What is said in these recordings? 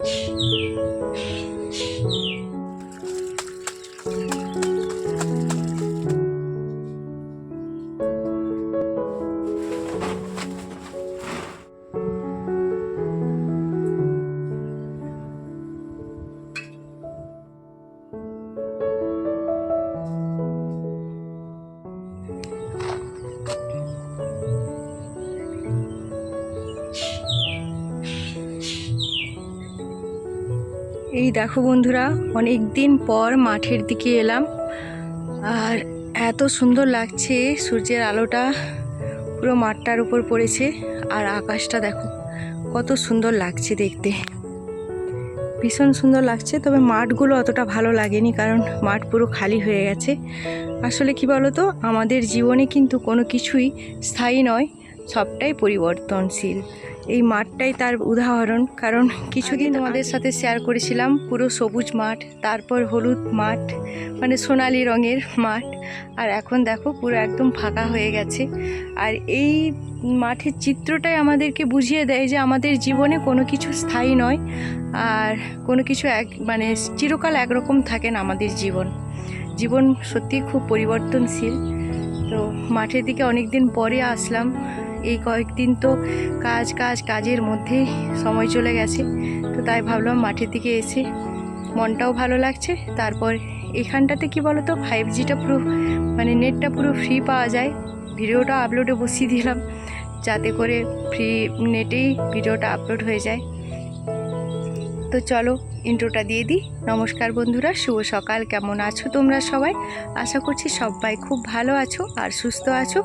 এই দেখো বন্ধুরা অনেক দিন পর মাঠের দিকে এলাম। আর এত সুন্দর লাগছে সূর্যের আলোটা। পুরো মাঠটার উপর পড়েছে আর আকাশটা দেখো, কত সুন্দর লাগছে দেখতে। ভীষণ সুন্দর লাগছে, তবে মাঠগুলো অতটা ভালো লাগেনি কারণ মাঠ পুরো খালি হয়ে গেছে। আসলে কি বলো তো আমাদের জীবনে কিন্তু কোনো কিছুই স্থায়ী নয়। সবটাই পরিবর্তনশীল। এই মাঠটাই তার উদাহরণ কারণ কিছুদিন তোমাদের সাথে শেয়ার করেছিলাম পুরো সবুজ মাঠ তারপর হলুদ মাঠ মানে সোনালি রঙের মাঠ আর এখন দেখো পুরো একদম ফাঁকা হয়ে গেছে। আর এই মাঠের চিত্রটাই আমাদেরকে বুঝিয়ে দেয় যে আমাদের জীবনে কোনো কিছু স্থায়ী নয় আর কোনো কিছু এক মানে চিরকাল একরকম থাকে না আমাদের জীবন। জীবন সত্যি খুব পরিবর্তনশীল। তো মাঠের দিকে অনেক দিন পরে আসলাম এই কয়েকদিন তো কাজ কাজ, কাজের মধ্যেই সময় চলে গেছে। তো তাই ভাবলাম মাঠের দিকে এসে মনটাও ভালো লাগছে। তারপর এখানটাতে কি বলো তো ফাইভ জিটা পুরো মানে নেটটা পুরো ফ্রি পাওয়া যায়। ভিডিওটা আপলোডে বসিয়ে দিলাম। যাতে করে ফ্রি নেটেই ভিডিওটা আপলোড হয়ে যায়। তো চলো ইন্ট্রোটা দিয়ে দিই। নমস্কার বন্ধুরা, শুভ সকাল। কেমন আছো তোমরা সবাই? আশা করছি সবাই খুব ভালো আছো আর সুস্থ আছো।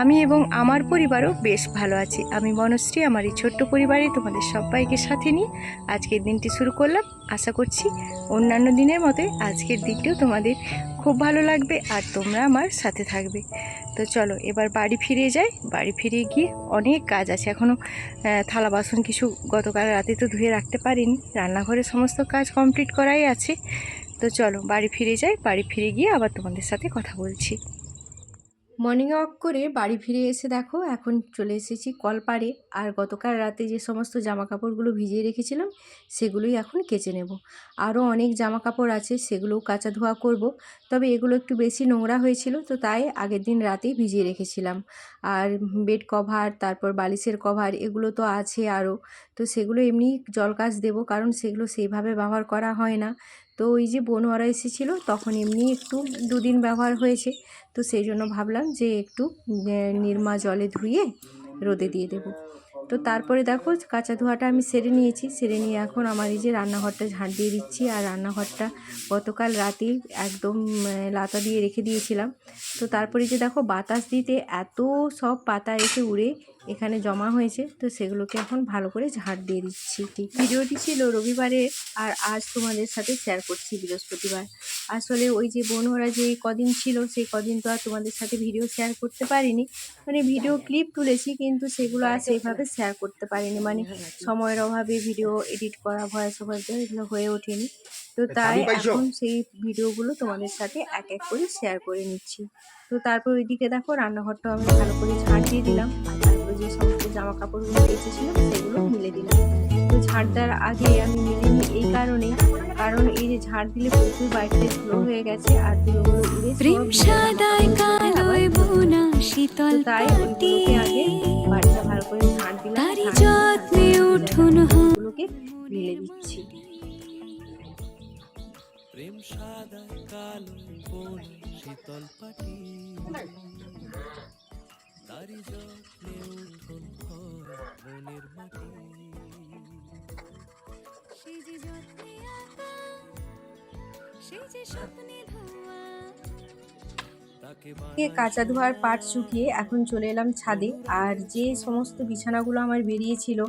আমি এবং আমার পরিবারও বেশ ভালো আছি। আমি বনশ্রী আমার এই ছোট্ট পরিবারে তোমাদের সবাইকে সাথে নিয়ে আজকের দিনটি শুরু করলাম। আশা করছি অন্যান্য দিনের মতোই আজকের দিনটিও তোমাদের খুব ভালো লাগবে আর তোমরা আমার সাথে থাকবে। তো চলো, এবার বাড়ি ফিরে যাই। বাড়ি ফিরে গিয়ে অনেক কাজ আছে। এখনও থালা বাসন কিছু গতকাল রাতে তো ধুয়ে রাখতে পারিনি। রান্নাঘরে সমস্ত কাজ কমপ্লিট করাই আছে। তো চলো, বাড়ি ফিরে যাই। বাড়ি ফিরে গিয়ে আবার তোমাদের সাথে কথা বলছি। মর্নিং ওয়াক করে বাড়ি ফিরে এসে দেখো, এখন চলে এসেছি কলপাড়ে। আর গতকাল রাতে যে সমস্ত জামা কাপড়গুলো ভিজিয়ে রেখেছিলাম, সেগুলোই এখন কেচে নেব। আরও অনেক জামা কাপড় আছে, সেগুলোও কাচা ধোয়া করব। তবে এগুলো একটু বেশি নোংরা হয়েছিল, তো তাই আগের দিন রাতেই ভিজিয়ে রেখেছিলাম। আর বেড কভার, তারপর বালিশের কভার, এগুলো তো আছে আরও। তো সেগুলো এমনি জল কাচ দেবো, কারণ সেগুলো সেইভাবে ব্যবহার করা হয় না। তো ওই যে বোনওয়ারা এসেছিল, তখন এমনি একটু দুদিন ব্যবহার হয়েছে। তো সেই জন্য ভাবলাম যে একটু নির্মা জলে ধুয়ে রোদে দিয়ে দেবো। তো তারপরে দেখো কাঁচা ধোয়াটা আমি সেরে নিয়েছি। সেরে নিয়ে এখন আমার এই যে রান্নাঘরটা ঝাঁট দিয়ে দিচ্ছি। আর রান্নাঘরটা গতকাল রাতেই একদম লাতা দিয়ে রেখে দিয়েছিলাম। তো তারপরে যে দেখো বাতাস দিতে এত সব পাতা এসে উড়ে এখানে জমা হয়েছে তো সেগুলোকে এখন ভালো করে ঝাড় দিয়ে দিচ্ছি। ঠিক ভিডিওটি ছিল রবিবারের আর আজ তোমাদের সাথে শেয়ার করছি বৃহস্পতিবার। আসলে ওই যে বোনরা যে কদিন ছিল সেই কদিন তো আর তোমাদের সাথে ভিডিও শেয়ার করতে পারিনি। মানে ভিডিও ক্লিপ তুলেছি কিন্তু সেগুলো আর সেইভাবে শেয়ার করতে পারিনি। মানে সময়ের অভাবে ভিডিও এডিট করা ভয়েস ওভার এগুলো হয়ে ওঠেনি। তো তাই এখন সেই ভিডিওগুলো তোমাদের সাথে এক এক করে শেয়ার করে নিচ্ছি। তো তারপর ওইদিকে দেখো রান্নাঘরটা আমি ভালো করে ঝাঁট দিয়ে দিলাম। তারপরে যে সমস্ত জামা কাপড়গুলো এসেছিল সেগুলো মিলে দিলাম। তো ঝাঁট দেওয়ার আগে আমি মিলে নিই এই কারণে কারণ এই যে ঝাড় দিলে প্রচুর বাড়িতে স্লো হয়ে গেছে আর ধুলোগুলো উড়ে প্রেম সাদায় কালোয় বোনা শীতল তাই পাটি ওইগুলোকে আগে বাড়িটা ভালো করে ঝাড় দিলাম তারি যত্নে উঠুন ওগুলোকে মিলে দিচ্ছি। প্রেম সাদা কালো কোন শীতল পাটি তারি কাঁচা ধোয়ার পাট শুকিয়ে এখন চলে এলাম ছাদে। আর যে সমস্ত বিছানাগুলো আমার বেরিয়েছিল,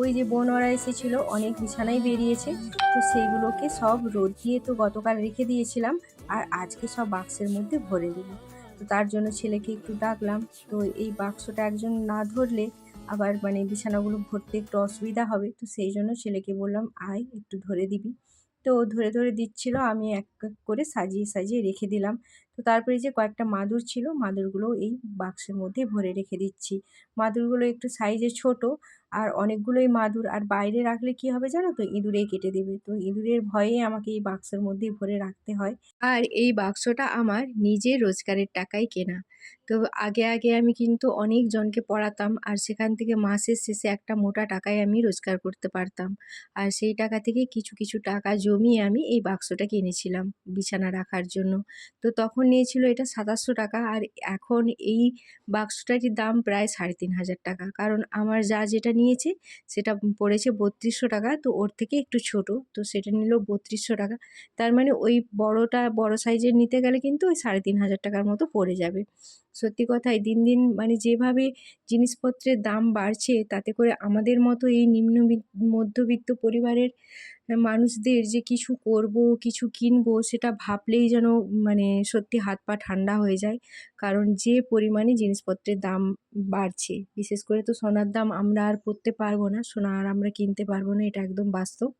ওই যে বোনরা এসেছিল, অনেক বিছানাই বেরিয়েছে। তো সেইগুলোকে সব রোদ দিয়ে তো গতকাল রেখে দিয়েছিলাম, আর আজকে সব বাক্সের মধ্যে ভরে দেবো তো তার জন্য ছেলেকে একটু ডাকলাম, তো এই বাক্সটা একজন না ধরলে আবার মানে বিছানাগুলো ভরতে একটু অসুবিধা হবে। তো সেই জন্য ছেলেকে বললাম, আয়, একটু ধরে দিবি। তো ধরে ধরে দিচ্ছিল আমি এক এক করে সাজিয়ে সাজিয়ে রেখে দিলাম। তো তারপরে যে কয়েকটা মাদুর ছিল, মাদুরগুলো এই বাক্সের মধ্যে ভরে রেখে দিচ্ছি। মাদুরগুলো একটু সাইজে ছোট আর অনেকগুলোই মাদুর। আর বাইরে রাখলে কি হবে জানো তো? ইঁদুরে কেটে দেবে। তো ইঁদুরের ভয়ে আমাকে এই বাক্সের মধ্যেই ভরে রাখতে হয়। আর এই বাক্সটা আমার নিজের রোজগারের টাকায় কেনা। তো আগে আগে আমি কিন্তু অনেক জনকে পড়াতাম আর সেখান থেকে মাসের শেষে একটা মোটা টাকায় আমি রোজগার করতে পারতাম। আর সেই টাকা থেকে কিছু কিছু টাকা জমিয়ে আমি এই বাক্সটা কিনেছিলাম বিছানা রাখার জন্য। তো তখন নিয়েছিল এটা সাতাশশো টাকা আর এখন এই বাক্সটাটির দাম প্রায় সাড়ে তিন হাজার টাকা। কারণ আমার যা যেটা নিয়েছে সেটা পড়েছে বত্রিশশো টাকা, তো ওর থেকে একটু ছোট, তো সেটা নিল বত্রিশশো টাকা। তার মানে ওই বড়টা বড় সাইজের নিতে গেলে কিন্তু ওই সাড়ে তিন হাজার টাকার মতো পড়ে যাবে। সত্যি কথাই দিন দিন মানে যেভাবে জিনিসপত্রের দাম বাড়ছে, তাতে করে আমাদের মতো এই নিম্ন মধ্যবিত্ত পরিবারের মানুষদের যে কিছু করব, কিছু কিনবো, সেটা ভাবলেই যেন মানে সত্যি হাত পা ঠান্ডা হয়ে যায়। কারণ যে পরিমাণে জিনিসপত্রের দাম বাড়ছে, বিশেষ করে তো সোনার দাম আমরা আর পরতে পারব না, সোনা আর আমরা কিনতে পারব না, এটা একদম বাস্তব।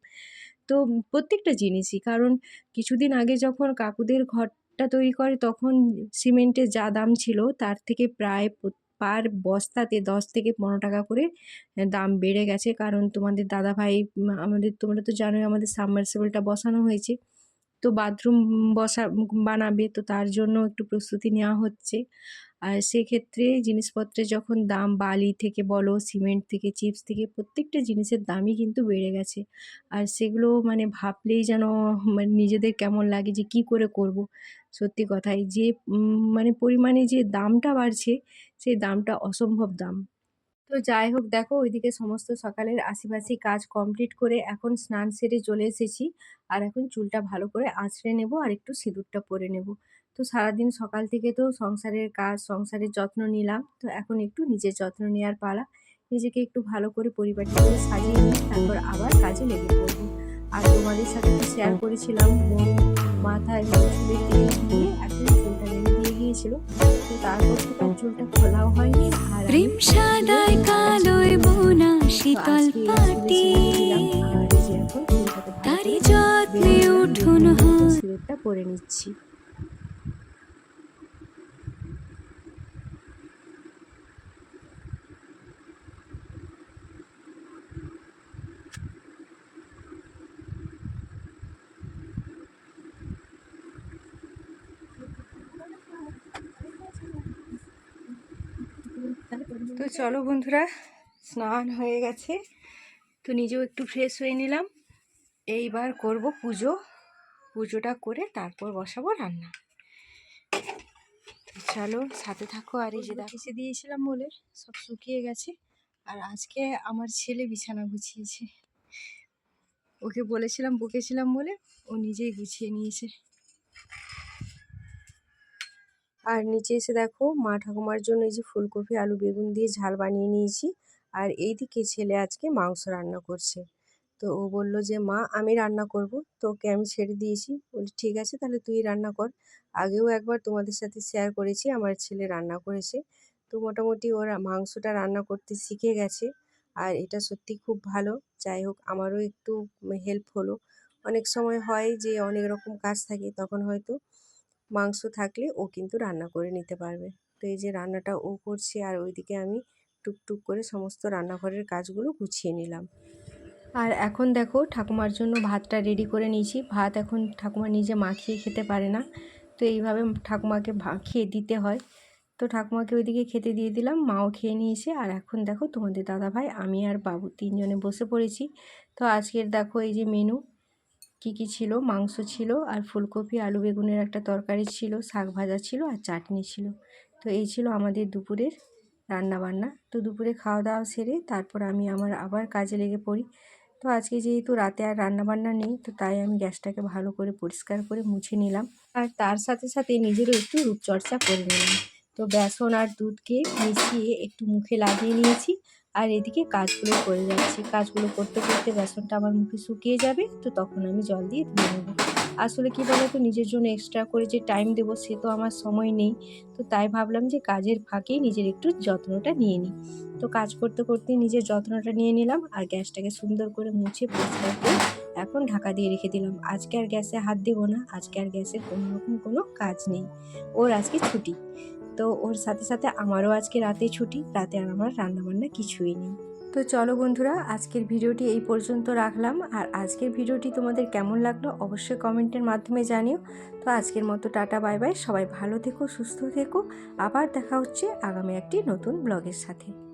তো প্রত্যেকটা জিনিসই। কারণ কিছুদিন আগে যখন কাকুদের ঘরটা তৈরি করে, তখন সিমেন্টের যা দাম ছিল, তার থেকে প্রায় পার বস্তাতে দশ থেকে পনেরো টাকা করে দাম বেড়ে গেছে। কারণ তোমাদের দাদাভাই আমাদের, তোমরা তো জানোই আমাদের সাবমার্সিবলটা বসানো হয়েছে। তো বাথরুম বসা বানাবে, তো তার জন্য একটু প্রস্তুতি নেওয়া হচ্ছে। আর সেক্ষেত্রে জিনিসপত্রের যখন দাম বালি থেকে বলো, সিমেন্ট থেকে, চিপস থেকে প্রত্যেকটা জিনিসের দামই কিন্তু বেড়ে গেছে। আর সেগুলো মানে ভাবলেই যেন মানে নিজেদের কেমন লাগে যে কী করে করব। সত্যি কথাই যে মানে পরিমাণে যে দামটা বাড়ছে, সেই দামটা অসম্ভব দাম। তো যাই হোক, দেখো ওইদিকে সমস্ত সকালের আশিপাশি কাজ কমপ্লিট করে এখন স্নান সেরে চলে এসেছি। আর এখন চুলটা ভালো করে আঁচড়ে নেব আর একটু সিঁদুরটা পরে নেব। তো সারাদিন সকাল থেকে তো সংসারের কাজ সংসারের যত্ন নিলাম। তো এখন একটু নিজের যত্ন নেওয়ার পালা। নিজেকে একটু ভালো করে পরিবারটাকে সাজিয়ে নিয়ে তারপর আবার কাজে লেগে পড়ব। আর তোমাদের সাথে তো শেয়ার করেছিলাম মাথায় চুলে তেল দিয়ে এখন চুলটা রেখে দিয়ে গিয়েছিল। তো তারপর থেকে চুলটা খোলাও হয়নি। আর প্রেম সাদায় কালোয় বোনা শীতল পাটি। তারি করে যত্নে উঠুন সিঁদুরটা পরে নিচ্ছি। তো চলো বন্ধুরা স্নান হয়ে গেছে। তো নিজেও একটু ফ্রেশ হয়ে নিলাম। এইবার করব পুজো। পুজোটা করে তারপর বসাবো রান্না। চলো সাথে থাকো আর এই যে দেখে। দিয়েছিলাম বলে সব শুকিয়ে গেছে। আর আজকে আমার ছেলে বিছানা গুছিয়েছে। ওকে বলেছিলাম বকেছিলাম বলে ও নিজেই গুছিয়ে নিয়েছে। আর নিচে এসে দেখো মা ঠাকুমার জন্য এই যে ফুলকপি, আলু, বেগুন দিয়ে ঝাল বানিয়ে নিয়েছি। আর এইদিকে ছেলে আজকে মাংস রান্না করছে। তো ও বলল যে, মা, আমি রান্না করব। তো ওকে আমি ছেড়ে দিয়েছি। বলি ঠিক আছে, তাহলে তুই রান্না কর। আগেও একবার তোমাদের সাথে শেয়ার করেছি, আমার ছেলে রান্না করেছে। তো মোটামুটি ওরা মাংসটা রান্না করতে শিখে গেছে। আর এটা সত্যি খুব ভালো। যাই হোক, আমারও একটু হেল্প হলো। অনেক সময় হয় যে অনেক রকম কাজ থাকে, তখন হয়তো মাংস থাকলে ও কিন্তু রান্না করে নিতে পারবে। তো এই যে রান্নাটা ও করছে আর ওইদিকে আমি টুকটুক করে সমস্ত রান্নাঘরের কাজগুলো গুছিয়ে নিলাম। আর এখন দেখো ঠাকুমার জন্য ভাতটা রেডি করে নিয়েছি। ভাত এখন ঠাকুমা নিজে মাখিয়ে খেতে পারে না। তো এইভাবে ঠাকুমাকে খেয়ে দিতে হয়। তো ঠাকুমাকে ওইদিকে খেতে দিয়ে দিলাম, মাও খেয়ে নিয়েছে। আর এখন দেখো তোমাদের দাদা ভাই আমি আর বাবু তিনজনে বসে পড়েছি। তো আজকের দেখো এই যে মেনু কী কী ছিল? মাংস ছিল আর ফুলকপি, আলু বেগুনের একটা তরকারি ছিল, শাক ভাজা ছিল আর চাটনি ছিল। তো এই ছিল আমাদের দুপুরের রান্না বান্না তো দুপুরে খাওয়া দাওয়া সেরে তারপর আমি আমার আবার কাজে লেগে পড়ি। তো আজকে যেহেতু রাতে আর রান্না বান্না নেই, তো তাই আমি গ্যাসটাকে ভালো করে পরিষ্কার করে মুছে নিলাম। আর তার সাথে সাথে নিজেরও একটু রূপচর্চা করে নিলাম। তো বেসন আর দুধকে মিশিয়ে একটু মুখে লাগিয়ে নিয়েছি। আর এদিকে কাজগুলো করে যাচ্ছি। কাজগুলো করতে করতে বেসনটা আমার মুখে শুকিয়ে যাবে, তো তখন আমি জল দিয়ে ধুয়ে নেব। আসলে কি বলতো, নিজের জন্য এক্সট্রা করে যে টাইম দেবো সে তো আমার সময় নেই। তো তাই ভাবলাম যে কাজের ফাঁকেই নিজের একটু যত্নটা নিয়ে নিই। তো কাজ করতে করতে নিজের যত্নটা নিয়ে নিলাম আর গ্যাসটাকে সুন্দর করে মুছে পরিষ্কার করে এখন ঢাকা দিয়ে রেখে দিলাম। আজকে আর গ্যাসে হাত দেবো না, আজকে আর গ্যাসের কোনো রকম কোনো কাজ নেই। ওর আজকে ছুটি। তো ওর সাথে সাথে আমারও আজকে রাতে ছুটি, রাতে আর আমার রান্নাবান্না কিছুই নেই। তো চলো বন্ধুরা, আজকের ভিডিওটি এই পর্যন্ত রাখলাম। আর আজকের ভিডিওটি তোমাদের কেমন লাগল অবশ্যই কমেন্টের মাধ্যমে জানিও। তো আজকের মতো টাটা, বাই বাই। সবাই ভালো থেকো, সুস্থ থেকো। আবার দেখা হচ্ছে আগামী একটি নতুন ব্লগের সাথে।